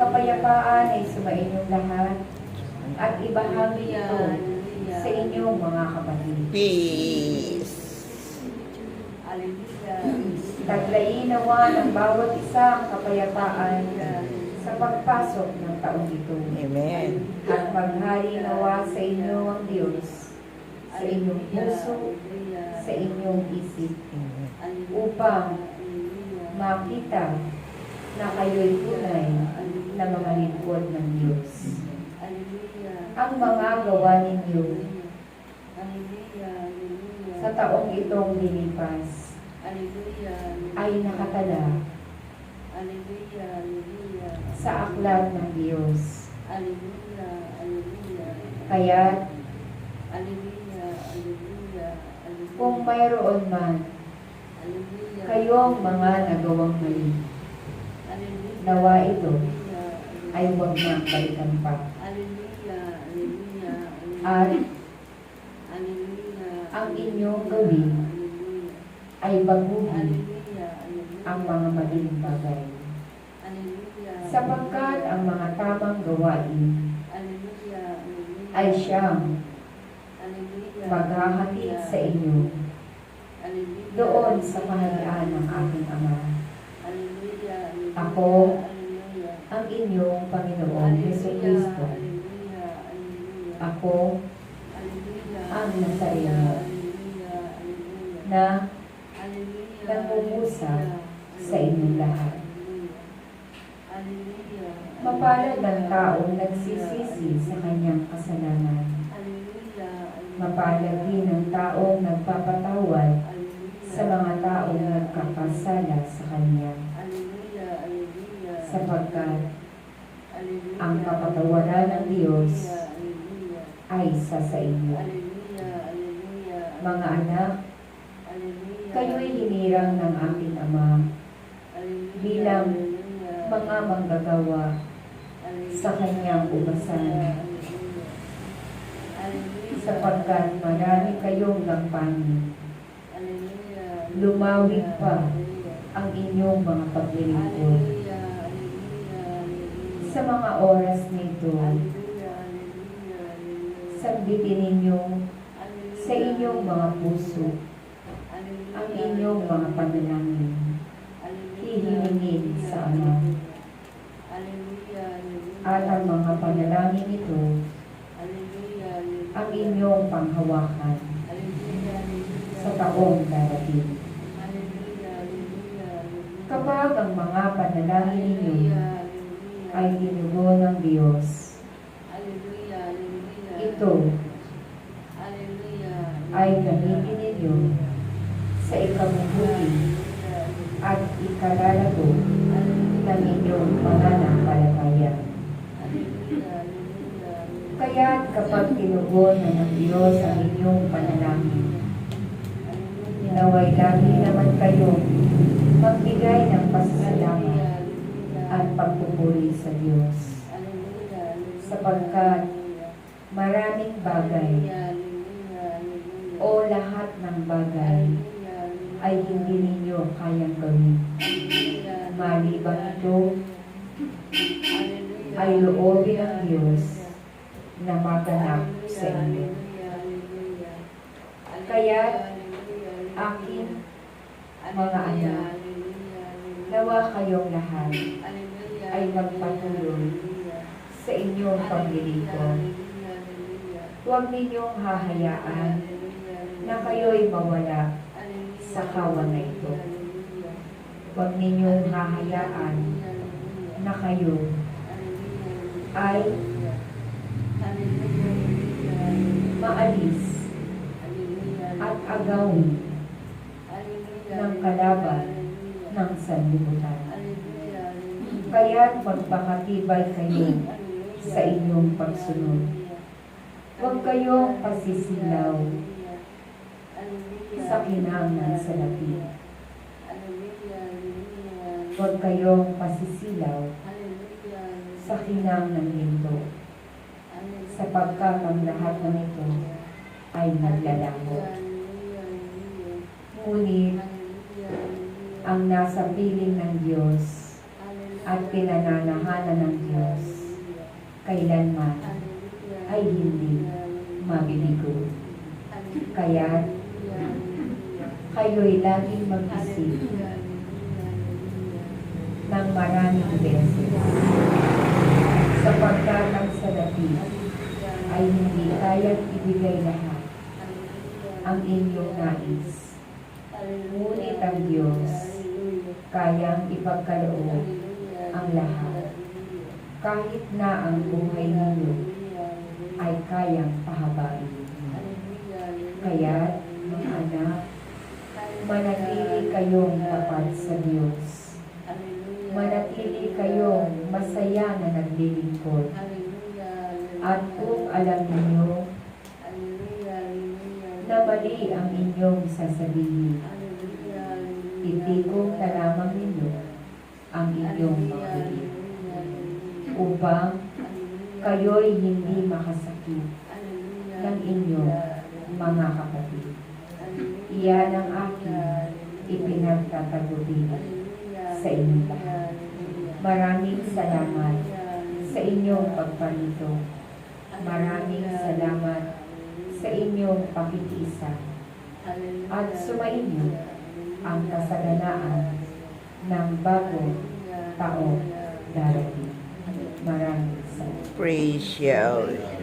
Kapayapaan ay sumainyong lahat at ibahagi ito sa inyong mga kapatid. Peace. Taglayin nawa ng bawat isa ang kapayapaan sa pagpasok ng taong ito. Amen. At maghari nawa sa inyo ang Diyos, sa inyong puso, sa inyong isip, upang makita na kayo'y tunay na mga lingkod ng Diyos. Ang mga gawa ninyo. Sa taong itong lilipas ay nakatala sa aklat ng Diyos. Kaya kung mayroon man kayong mga nagawang mali, nawa ito ay huwag na balikan pa. At ang inyong gawin. ay baguhin. Ang mga madaling bagay. Sapagkat ang mga tamang gawain ay siyang maghahatid sa inyo. Doon sa kaharian ng aking Ama. Ako inyong Panginoon Yeso Kristo. Ako ang Nazareno na nangungusap sa inyong lahat. Mapalad ang taong nagsisisi sa kanyang kasalanan. Mapalad din ang taong nagpapatawad sa mga taong nagkakasala sa kanya. Sapagkat ang kapatawaran ng Diyos ay isa sa inyo. Mga anak, kayo'y hinirang ng aking Ama bilang mga manggagawa sa kanyang ubasan sapagkat marami kayong gampanin. Lumawig pa ang inyong mga paglilingkod. Sa mga oras nito, sambitin ninyo sa inyong mga puso ang inyong mga panalangin. Hihingin sa Ama. At ang mga panalangin nito ang inyong panghawakan sa taong darating. Kapag ang mga panalangin ninyo ay tinugon ng Diyos, ito ay gamitin ninyo sa ikabubuti at ikalalago ng inyong pananampalataya. Kaya kapag tinugon na ng Diyos ang inyong panalangin, naway lagi naman kayo magbigay ng pasasalamat at pagpupuri sa Diyos. Sapagkat maraming bagay o lahat ng bagay ay hindi ninyo kayang gawin. Maliban ito ay loobin ng Diyos na maganap sa inyo. Kaya akin mga anak, nawa kayong lahat ay magpatuloy sa inyong paglilingkod. Huwag ninyong hahayaan na kayo'y mawala sa kawan na ito. Huwag ninyong hahayaan na kayo ay maalis at agawin ng kalaban ng sanlibutan. Kaya't magpakatibay kayo sa inyong pagsunod. Huwag kayong pasisilaw sa kinang ng salapi. Huwag kayong pasisilaw sa kinang ng linto, sapagkat ang lahat ng ito ay naglalaho. Ngunit ang nasa piling ng Diyos at pinananahanan ng Diyos kailanman ay hindi mabibigo. Kaya kayo'y laging mag-isip ng maraming beses sapagkat ang salapi ay hindi kayang ibigay lahat ang inyong nais. Ngunit ang Diyos kayang ipagkaloob ang lahat kahit na ang buhay ninyo ay kayang pahabain. Kaya, mga anak, manatili kayong tapat sa Diyos. Manatili kayong masaya na naglilingkod. At kung alam ninyo na mali ang inyong sasabihin, itigong ninyo ang inyong mga bibig upang kayo'y hindi makasakit ng inyong mga kapatid. Iyan ang aking ipinagtatagubi sa inyo lahat. Maraming salamat sa inyong pagparito. Maraming salamat sa inyong pakikiisa at sumainyo ang kasaganaan ng bagong taong darating. Maraming salamat. Praise you.